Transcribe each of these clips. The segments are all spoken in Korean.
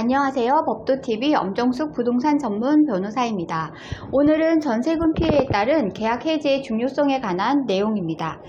안녕하세요. 법도TV 엄정숙 부동산 전문 변호사입니다. 오늘은 전세금 피해에 따른 계약 해지의 중요성에 관한 내용입니다.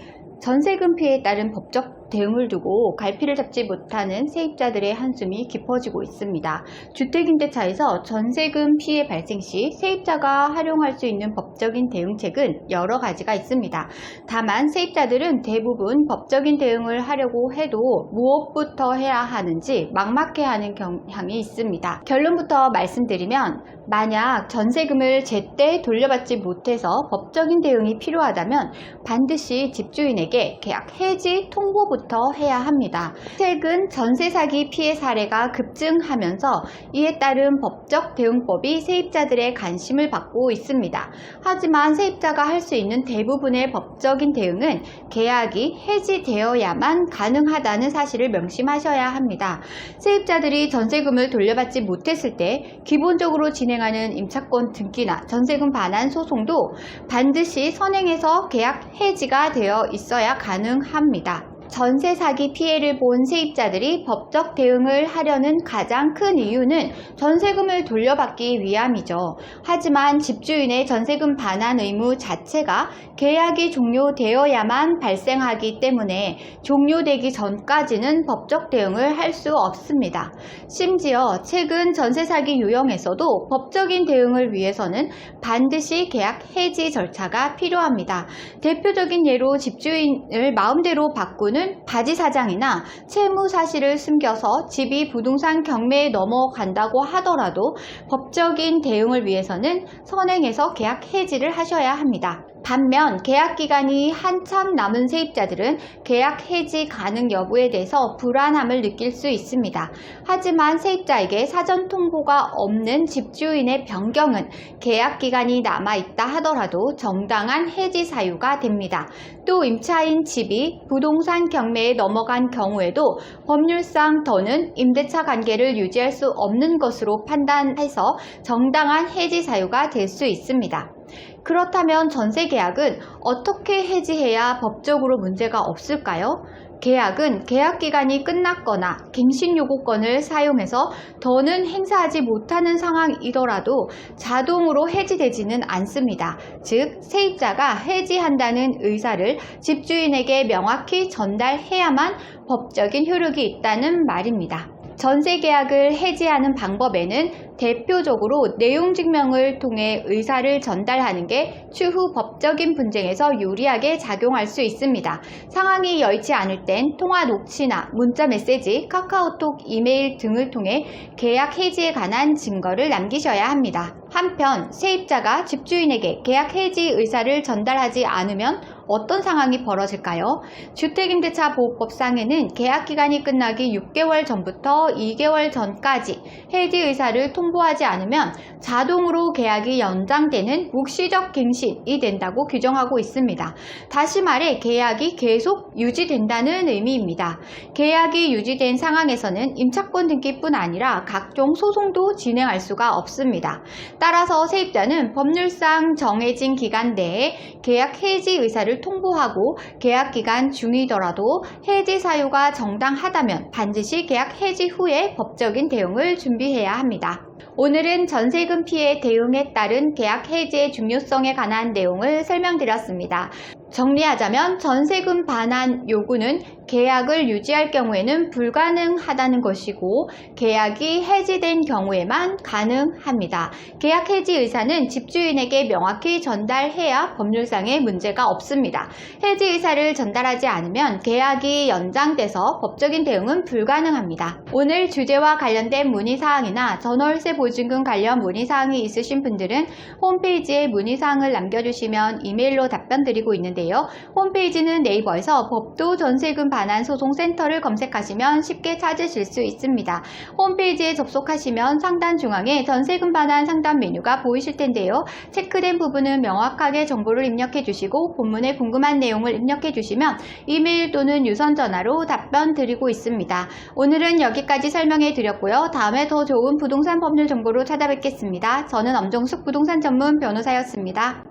전세금 피해에 따른 법적 대응을 두고 갈피를 잡지 못하는 세입자들의 한숨이 깊어지고 있습니다. 주택임대차에서 전세금 피해 발생 시 세입자가 활용할 수 있는 법적인 대응책은 여러 가지가 있습니다. 다만 세입자들은 대부분 법적인 대응을 하려고 해도 무엇부터 해야 하는지 막막해 하는 경향이 있습니다. 결론부터 말씀드리면 만약 전세금을 제때 돌려받지 못해서 법적인 대응이 필요하다면 반드시 집주인에게 계약 해지 통보 부터 해야 합니다. 최근 전세 사기 피해 사례가 급증하면서 이에 따른 법적 대응법이 세입자들의 관심을 받고 있습니다. 하지만 세입자가 할 수 있는 대부분의 법적인 대응은 계약이 해지되어야만 가능하다는 사실을 명심하셔야 합니다. 세입자들이 전세금을 돌려받지 못했을 때 기본적으로 진행하는 임차권 등기나 전세금 반환 소송도 반드시 선행해서 계약 해지가 되어 있어야 가능합니다. 전세 사기 피해를 본 세입자들이 법적 대응을 하려는 가장 큰 이유는 전세금을 돌려받기 위함이죠. 하지만 집주인의 전세금 반환 의무 자체가 계약이 종료되어야만 발생하기 때문에 종료되기 전까지는 법적 대응을 할 수 없습니다. 심지어 최근 전세 사기 유형에서도 법적인 대응을 위해서는 반드시 계약 해지 절차가 필요합니다. 대표적인 예로 집주인을 마음대로 바꾸는 바지 사장이나 채무 사실을 숨겨서 집이 부동산 경매에 넘어간다고 하더라도 법적인 대응을 위해서는 선행해서 계약 해지를 하셔야 합니다. 반면 계약 기간이 한참 남은 세입자들은 계약 해지 가능 여부에 대해서 불안함을 느낄 수 있습니다. 하지만 세입자에게 사전 통보가 없는 집주인의 변경은 계약 기간이 남아 있다 하더라도 정당한 해지 사유가 됩니다. 또 임차인 집이 부동산 경매에 넘어간 경우에도 법률상 더는 임대차 관계를 유지할 수 없는 것으로 판단해서 정당한 해지 사유가 될 수 있습니다. 그렇다면 전세 계약은 어떻게 해지해야 법적으로 문제가 없을까요? 계약은 계약 기간이 끝났거나 갱신 요구권을 사용해서 더는 행사하지 못하는 상황이더라도 자동으로 해지되지는 않습니다. 즉, 세입자가 해지한다는 의사를 집주인에게 명확히 전달해야만 법적인 효력이 있다는 말입니다. 전세 계약을 해지하는 방법에는 대표적으로 내용 증명을 통해 의사를 전달하는 게 추후 법적인 분쟁에서 유리하게 작용할 수 있습니다. 상황이 여의치 않을 땐 통화 녹취나 문자 메시지, 카카오톡, 이메일 등을 통해 계약 해지에 관한 증거를 남기셔야 합니다. 한편 세입자가 집주인에게 계약 해지 의사를 전달하지 않으면 어떤 상황이 벌어질까요? 주택임대차 보호법상에는 계약 기간이 끝나기 6개월 전부터 2개월 전까지 해지 의사를 통보하지 않으면 자동으로 계약이 연장되는 묵시적 갱신이 된다고 규정하고 있습니다. 다시 말해 계약이 계속 유지된다는 의미입니다. 계약이 유지된 상황에서는 임차권 등기뿐 아니라 각종 소송도 진행할 수가 없습니다. 따라서 세입자는 법률상 정해진 기간 내에 계약 해지 의사를 통보하고 계약 기간 중이더라도 해지 사유가 정당하다면 반드시 계약 해지 후에 법적인 대응을 준비해야 합니다. 오늘은 전세금 피해 대응에 따른 계약 해지의 중요성에 관한 내용을 설명드렸습니다. 정리하자면 전세금 반환 요구는 계약을 유지할 경우에는 불가능하다는 것이고 계약이 해지된 경우에만 가능합니다. 계약 해지 의사는 집주인에게 명확히 전달해야 법률상의 문제가 없습니다. 해지 의사를 전달하지 않으면 계약이 연장돼서 법적인 대응은 불가능합니다. 오늘 주제와 관련된 문의사항이나 전월세 보증금 관련 문의사항이 있으신 분들은 홈페이지에 문의사항을 남겨주시면 이메일로 답변 드리고 있는데요. 홈페이지는 네이버에서 법도 전세금 반환 소송 센터를 검색하시면 쉽게 찾으실 수 있습니다. 홈페이지에 접속하시면 상단 중앙에 전세금 반환 상담 메뉴가 보이실 텐데요. 체크된 부분은 명확하게 정보를 입력해 주시고 본문에 궁금한 내용을 입력해 주시면 이메일 또는 유선 전화로 답변 드리고 있습니다. 오늘은 여기까지 설명해 드렸고요. 다음에 더 좋은 부동산 법률 정보로 찾아뵙겠습니다. 저는 엄정숙 부동산 전문 변호사였습니다.